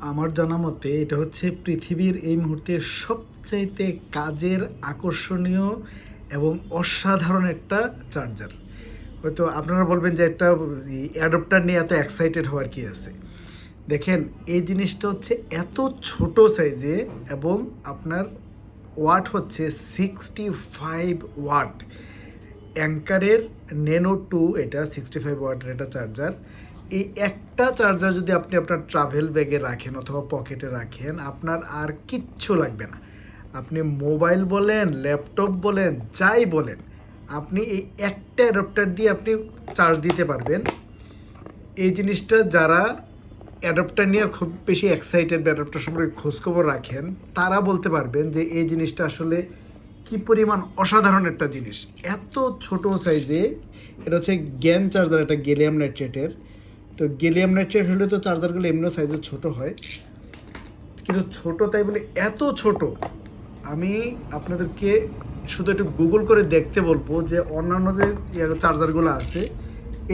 আমার জানা মতে এটা হচ্ছে পৃথিবীর এই মুহূর্তে সবচাইতে কাজের আকর্ষণীয় এবং অসাধারণ একটা চার্জার। হয়তো আপনারা বলবেন যে একটা অ্যাডপ্টার নিয়ে এত এক্সাইটেড হওয়ার কি আছে? দেখেন, এই জিনিসটা হচ্ছে এত ছোট সাইজে এবং আপনার ওয়াট হচ্ছে সিক্সটি ফাইভ ওয়াট অ্যাঙ্কারের নেনো টু এটা সিক্সটি ফাইভ ওয়াটের এটা চার্জার। এই একটা চার্জার যদি আপনি আপনার ট্রাভেল ব্যাগে রাখেন অথবা পকেটে রাখেন, আপনার আর কিচ্ছু লাগবে না। আপনি মোবাইল বলেন ল্যাপটপ বলেন, যাই বলেন, আপনি এই একটা অ্যাডাপ্টার দিয়ে আপনি চার্জ দিতে পারবেন। এই জিনিসটা যারা অ্যাডাপ্টার নিয়ে খুব বেশি এক্সাইটেড অ্যাডাপ্টার সম্পর্কে খোঁজখবর রাখেন, তারা বলতে পারবেন যে এই জিনিসটা আসলে কি পরিমাণ অসাধারণ একটা জিনিস। এত ছোট সাইজে এটা হচ্ছে গ্যান চার্জার এটা গেলিয়াম নাইট্রেটের তো গেলিয়াম নাইট্রেট হলে তো চার্জারগুলো এমনিও সাইজে ছোট হয়। কিন্তু ছোট তাই বলে এত ছোট, আমি আপনাদেরকে শুধু একটু গুগল করে দেখতে বলব যে অন্যান্য যে চার্জারগুলো আছে,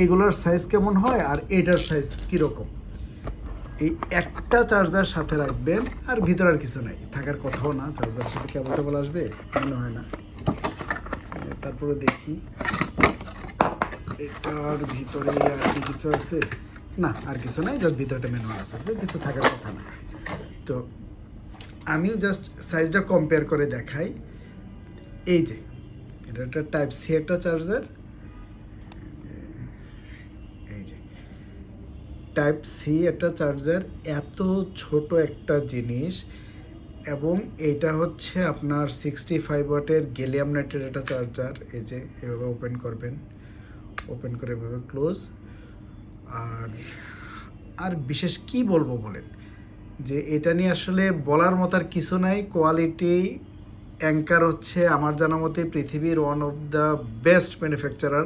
এগুলোর সাইজ কেমন হয় আর এটার সাইজ কীরকম? এই একটা চার্জার সাথে রাখবেন আর ভিতরে আর কিছু নাই। থাকার কথাও না, চার্জার সাথে কেবল টেবল আসবে? মনে হয় না। তারপরে দেখি। এটার ভিতরে আর কি কিছু আছে? না, আর কিছু নাই জাস্ট ভিতরটা মেনু আছে যে কিছু থাকার কথা না। তো আমি জাস্ট সাইজটা কম্পেয়ার করে দেখাই। এই যে, এটা একটা টাইপ সি একটা চার্জার এই যে টাইপ সি একটা চার্জার এত ছোট একটা জিনিস, এবং এটা হচ্ছে আপনার সিক্সটি ফাইভ ওয়াটের গেলিয়াম নাইটের একটা চার্জার এই যে, এভাবে ওপেন করবেন। ওপেন করে এভাবে ক্লোজ আর আর বিশেষ কি বলব বলেন? যে এটা নিয়ে আসলে বলার মতো আর কিছু নাই। কোয়ালিটি অ্যাঙ্কার হচ্ছে আমার জানা মতে পৃথিবীর one of the best manufacturer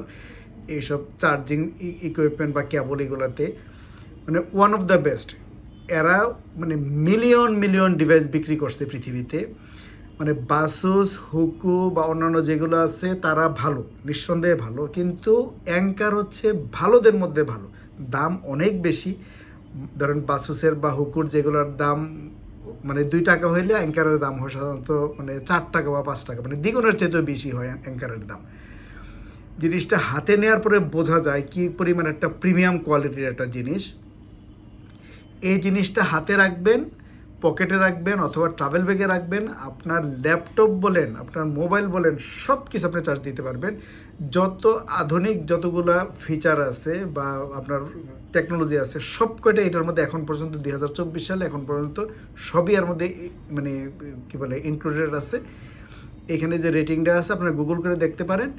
এইসব চার্জিং ইকুইপমেন্ট বা কেবল এগুলোতে। মানে ওয়ান অফ দ্য বেস্ট এরা মানে মিলিয়ন মিলিয়ন ডিভাইস বিক্রি করছে পৃথিবীতে। মানে বাসুস, হুকু বা অন্যান্য যেগুলো আছে, তারা ভালো, নিঃসন্দেহে ভালো। কিন্তু অ্যাঙ্কার হচ্ছে ভালোদের মধ্যে ভালো। দাম অনেক বেশি। ধরেন বাসুসের বা হুকুর যেগুলোর দাম মানে দুই টাকা হইলে অ্যাঙ্কারের দাম হয় সাধারণত মানে চার টাকা বা পাঁচ টাকা মানে দ্বিগুণের চেয়েতেও বেশি হয় অ্যাঙ্কারের দাম। জিনিসটা হাতে নেওয়ার পরে বোঝা যায় কি পরিমাণ একটা প্রিমিয়াম কোয়ালিটির একটা জিনিস। এই জিনিসটা হাতে রাখবেন পকেটে রাখবেন অথবা ট্রাভেল ব্যাগে রাখবেন, আপনার ল্যাপটপ বলেন, আপনার মোবাইল বলেন সব কিছু আপনি চার্জ দিতে পারবেন। যত আধুনিক যতগুলা ফিচার আছে বা আপনার টেকনোলজি আছে সব কয়টা এটার মধ্যে এখন পর্যন্ত দুই হাজার চব্বিশ সালে, এখন পর্যন্ত সবই এর মধ্যে মানে কি বলে ইনক্লুডেড আছে। এখানে যে রেটিংটা আছে, আপনারা গুগল করে দেখতে পারেন।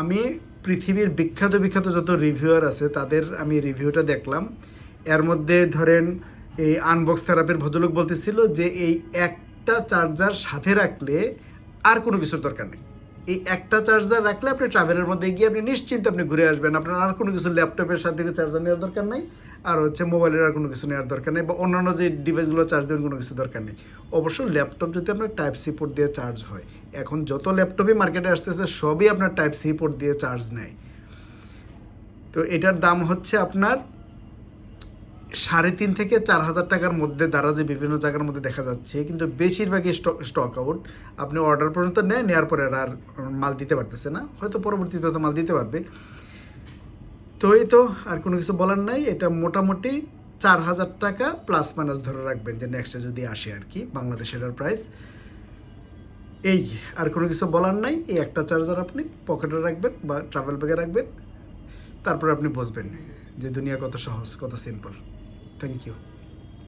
আমি পৃথিবীর বিখ্যাত বিখ্যাত যত রিভিউয়ার আছে, তাদের আমি রিভিউটা দেখলাম। এর মধ্যে ধরেন এই আনবক্স থেরাপির ভদ্রলোক বলতেছিল যে এই একটা চার্জার সাথে রাখলে আর কোনো কিছুর দরকার নেই। এই একটা চার্জার রাখলে আপনি ট্রাভেলের মধ্যে গিয়ে আপনি নিশ্চিন্তে আপনি ঘুরে আসবেন। আপনার আর কোনো কিছু ল্যাপটপের সাথে চার্জার নেওয়ার দরকার নেই, আর হচ্ছে মোবাইলের আর কোনো কিছু নেওয়ার দরকার নেই, বা অন্যান্য যে ডিভাইসগুলো চার্জ দেবেন কোনো কিছু দরকার নেই। অবশ্য ল্যাপটপ যদি আপনার টাইপ সি পোর্ট দিয়ে চার্জ হয়, এখন যত ল্যাপটপই মার্কেটে আসতেছে, সবই আপনার টাইপ সি পোর্ট দিয়ে চার্জ নেয়। তো এটার দাম হচ্ছে আপনার সাড়ে তিন থেকে চার হাজার টাকার মধ্যে দ্বারা যে বিভিন্ন জায়গার মধ্যে দেখা যাচ্ছে, কিন্তু বেশিরভাগই স্টক আউট আপনি অর্ডার পর্যন্ত নেয় নেওয়ার পরে আর মাল দিতে পারতেছে না। হয়তো পরবর্তীতে হয়তো মাল দিতে পারবে। তো এই তো, আর কোনো কিছু বলার নাই। এটা মোটামুটি চার হাজার টাকা প্লাস মাইনাস ধরে রাখবেন যে নেক্সটে যদি আসে আর কি বাংলাদেশের আর প্রাইস এই, আর কোনো কিছু বলার নাই। এই একটা চার্জার আপনি পকেটে রাখবেন বা ট্রাভেল ব্যাগে রাখবেন। তারপরে আপনি বুঝবেন যে দুনিয়া কত সহজ, কত সিম্পল Thank you.